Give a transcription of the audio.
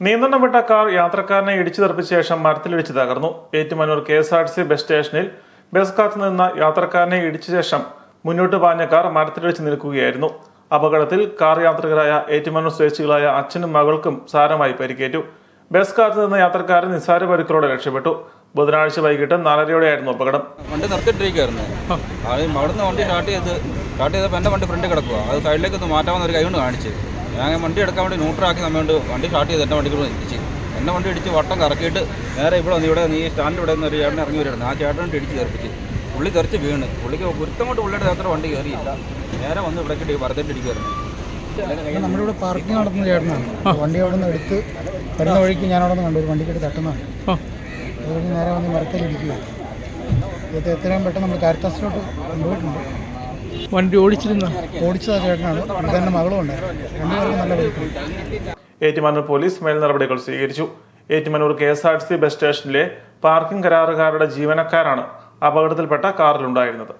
നിയന്ത്രണം വിട്ട കാർ യാത്രക്കാരനെ ഇടിച്ചു തെറിപ്പിച്ച ശേഷം മരത്തിലിടിച്ച് തകർന്നു. Ettumanoor K S R T C bus സ്റ്റേഷനിൽ ബസ് കാത്തു നിന്ന യാത്രക്കാരനെ ഇടിച്ച ശേഷം മുന്നോട്ട് പാഞ്ഞ കാർ മരത്തിലിടിച്ച് നിൽക്കുകയായിരുന്നു. അപകടത്തിൽ കാർ യാത്രികരായ ഏറ്റുമാനൂർ സ്വദേശികളായ അച്ഛനും മകൾക്കും സാരമായി പരിക്കേറ്റു. ബസ് കാത്തു നിന്ന യാത്രക്കാരൻ നിസ്സാര പരിക്കലോടെ രക്ഷപ്പെട്ടു. ബുധനാഴ്ച വൈകിട്ട് നാലരയോടെയായിരുന്നു അപകടം. വണ്ടി നിർത്തിയിട്ടിരിക്കുവായിരുന്നു. അത് അവിടുന്ന് വണ്ടി സ്റ്റാർട്ട് ചെയ്ത് സ്റ്റാർട്ട് ചെയ്തപ്പോൾ എന്റെ വണ്ടി ഫ്രണ്ട് കിടക്കുക അത് സൈഡിലേക്ക് ഒന്ന് മാറ്റാമെന്ന് ഒരു കൈ കൊണ്ട് കാണിച്ച്. ഞാൻ വണ്ടി എടുക്കാൻ വേണ്ടി ന്യൂട്രാക്കി സമയത്ത് വണ്ടി സ്റ്റാർട്ട് ചെയ്ത് എന്റെ വണ്ടി കൂടെ ഇടിച്ച്. എന്നെ വണ്ടി ഇടിച്ച് വട്ടം കറക്കിയിട്ട് നേരെ ഇവിടെ വന്ന് ഇവിടെ നീ സ്റ്റാൻഡ് ഇവിടെ നിന്ന് ഒരു ചേട്ടൻ ഇറങ്ങി വരുന്നത് ആ ചേട്ടൻ ഇടിച്ച് തെറിപ്പിച്ച് പുള്ളി തെറിച്ച് വീണ്. പുള്ളിക്ക് കുരുത്തം കൊണ്ട് പുള്ളിയുടെ അത്ര വണ്ടി കയറിയില്ല. നേരെ വന്ന് ഇവിടെ കിട്ടി വറുത്തിട്ട് ഇടിക്കുമായിരുന്നു നമ്മളിവിടെ പാർക്കിംഗ് നടത്തുന്ന ചേട്ടനാണ്. വണ്ടി അവിടെ നിന്ന് എടുത്ത് വരുന്ന വഴിക്ക് ഞാൻ അവിടെ നിന്ന് കണ്ടു. ഒരു വണ്ടിക്കെട്ട് തട്ടുന്നതാണ് അതുകൊണ്ട് നേരെ വന്ന് മരത്തിലിരിക്കുക ഇത് എത്രയും പെട്ടെന്ന് നമ്മൾ കാരിത്താസിലോട്ട് കൊണ്ടുപോയിട്ടുണ്ട്. വണ്ടി ഓടിച്ചിരുന്ന ഓടിച്ചത് ചേട്ടനാണ്. തന്നെ മകളും ഉണ്ടായിരുന്നു രണ്ടുപേർക്കും നല്ല ഏറ്റുമാനൂർ പോലീസ് മേൽ നടപടികൾ സ്വീകരിച്ചു. Ettumanoor K S R T C bus സ്റ്റേഷനിലെ പാർക്കിംഗ് കരാറുകാരുടെ ജീവനക്കാരാണ് അപകടത്തിൽപ്പെട്ട കാറിലുണ്ടായിരുന്നത്.